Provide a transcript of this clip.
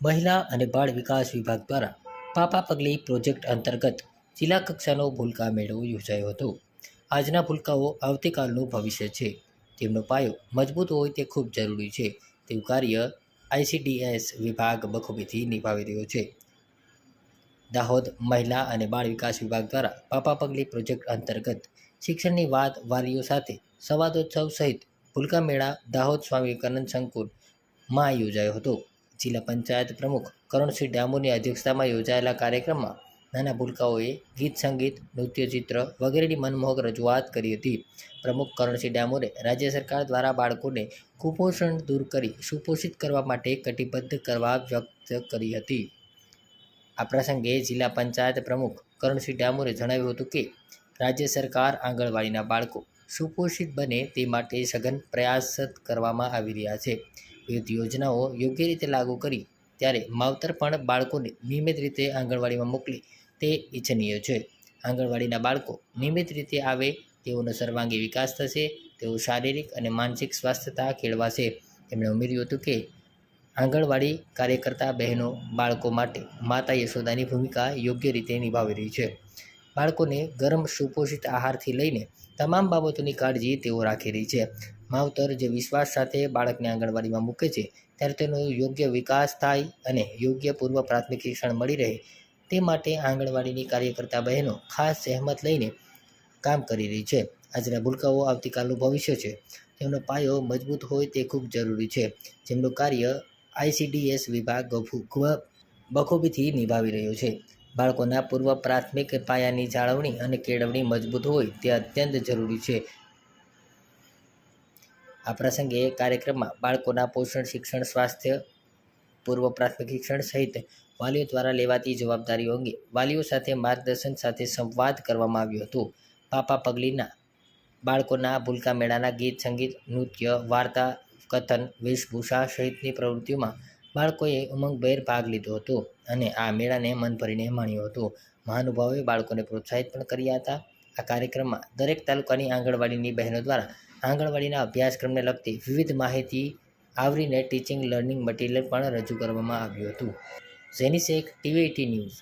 મહિલા અને બાળ વિકાસ વિભાગ દ્વારા પાપા પગલી પ્રોજેક્ટ અંતર્ગત જિલ્લા કક્ષાનો ભૂલકા મેળો યોજાયો હતો. આજના ભૂલકાઓ આવતીકાલનું ભવિષ્ય છે. તેમનો પાયો મજબૂત હોય તે ખૂબ જરૂરી છે. તેવું કાર્ય આઈસીડીએસ વિભાગ બખૂબીથી નિભાવી રહ્યો છે. દાહોદ મહિલા અને બાળ વિકાસ વિભાગ દ્વારા પાપા પગલી પ્રોજેક્ટ અંતર્ગત શિક્ષણની વાત વાલીઓ સાથે સંવાદોત્સવ સહિત ભૂલકા મેળા દાહોદ સ્વામી વિવેકાનંદ સંકુલમાં યોજાયો હતો. જિલ્લા પંચાયત પ્રમુખ કરણસિંહ ડામોરની અધ્યક્ષતામાં યોજાયેલા કાર્યક્રમમાં નાના ભૂલકાઓએ ગીત, સંગીત, નૃત્યચિત્ર વગેરેની મનમોહક રજૂઆત કરી હતી. પ્રમુખ કરણસિંહ ડામોરે રાજ્ય સરકાર દ્વારા બાળકોને કુપોષણ દૂર કરી સુપોષિત કરવા માટે કટિબદ્ધ કરવા વ્યક્ત કરી હતી. આ પ્રસંગે જિલ્લા પંચાયત પ્રમુખ કરણસિંહ ડામોરે જણાવ્યું હતું કે, રાજ્ય સરકાર આંગણવાડીના બાળકો સુપોષિત બને તે માટે સઘન પ્રયાસ કરવામાં આવી રહ્યા છે. વિવિધ યોજનાઓ યોગ્ય રીતે લાગુ કરી ત્યારે માવતર પણ બાળકોને નિયમિત રીતે આંગણવાડીમાં મોકલે તે ઇચ્છનીય છે. આંગણવાડીના બાળકો નિયમિત રીતે આવે તેઓનો સર્વાંગી વિકાસ થશે, તેઓ શારીરિક અને માનસિક સ્વાસ્થ્યતા કેળવાશે. તેમણે ઉમેર્યું હતું કે આંગણવાડી કાર્યકર્તા બહેનો બાળકો માટે માતા યશોદાની ભૂમિકા યોગ્ય રીતે નિભાવી રહી છે. બાળકોને ગરમ સુપોષિત આહારથી લઈને તમામ બાબતોની કાળજી તેઓ રાખી રહી છે. માવતર જે વિશ્વાસ સાથે બાળકને આંગણવાડીમાં મૂકે છે, ત્યારે તેનો યોગ્ય વિકાસ થાય અને યોગ્ય પૂર્વ પ્રાથમિક શિક્ષણ મળી રહે, તે માટે આંગણવાડીની કાર્યકર્તા બહેનો ખાસ સહેમત લઈને કામ કરી રહી છે. આજના ભૂલકાઓ આવતીકાલનું ભવિષ્ય છે. તેમનો પાયો મજબૂત હોય તે ખૂબ જરૂરી છે. જેમનું કાર્ય આઈસીડીએસ વિભાગ ખૂબ બખૂબીથી નિભાવી રહ્યો છે. બાળકોના પૂર્વ પ્રાથમિક પાયાની જાળવણી અને કેળવણી મજબૂત હોય તે અત્યંત જરૂરી છે. આ પ્રસંગે કાર્યક્રમમાં બાળકોના પોષણ, શિક્ષણ, સ્વાસ્થ્ય, પૂર્વ પ્રાથમિક શિક્ષણ સહિત વાલીઓ દ્વારા લેવાતી જવાબદારીઓ અંગે વાલીઓ સાથે માર્ગદર્શન સાથે સંવાદ કરવામાં આવ્યો હતો. પાપા પગલીના બાળકોના ભૂલકા મેળાના ગીત, સંગીત, નૃત્ય, વાર્તા, કથન, વેશભૂષા સહિતની પ્રવૃત્તિઓમાં બાળકોએ ઉમંગભેર ભાગ લીધો હતો અને આ મેળાને મન ભરીને માણ્યો હતો. મહાનુભાવોએ બાળકોને પ્રોત્સાહિત પણ કર્યા હતા. આ કાર્યક્રમમાં દરેક તાલુકાની આંગણવાડીની બહેનો દ્વારા આંગણવાડીના અભ્યાસક્રમને લગતી વિવિધ માહિતી આવરીને ટીચિંગ લર્નિંગ મટીરિયલ પણ રજૂ કરવામાં આવ્યું હતું. Zeni Sheikh TV news.